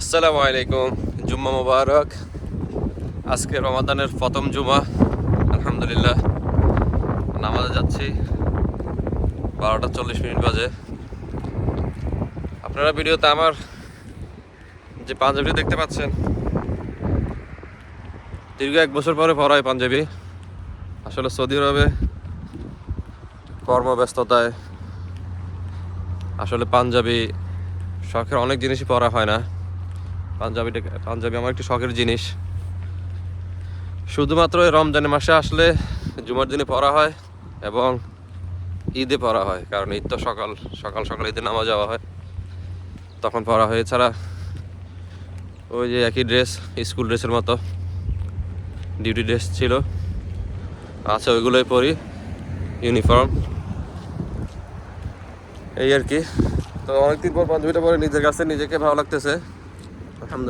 আসসালামু আলাইকুম, জুম্মা মুবারক। আজকে রমাদানের প্রথম জুমা আলহামদুলিল্লাহ। নামাজে যাচ্ছি, বারোটা চল্লিশ মিনিট বাজে। আপনারা ভিডিওতে আমার যে পাঞ্জাবি দেখতে পাচ্ছেন, দীর্ঘ এক বছর পরে পড়ায় পাঞ্জাবি। আসলে সৌদি আরবে কর্মব্যস্ততায় আসলে পাঞ্জাবি শখের অনেক জিনিসই পরা হয় না। পাঞ্জাবিটা, পাঞ্জাবি আমার একটি শখের জিনিস। শুধুমাত্র রমজানের মাসে আসলে জুমার দিনে পড়া হয় এবং ঈদে পড়া হয়, কারণ ঈদ তো সকাল সকাল সকাল ঈদে নামা যাওয়া হয়। তখন পড়া হয়। এছাড়া ওই যে একই ড্রেস, স্কুল ড্রেসের মতো ডিউটি ড্রেস ছিল। আছে ওইগুলোই পরি, ইউনিফর্ম। এই আর কি। তো অনেকদিন পর পাঞ্জাবিটা পরে নিজের কাছে নিজেকে ভালো লাগতেছে। আলহামদুলিল্লাহ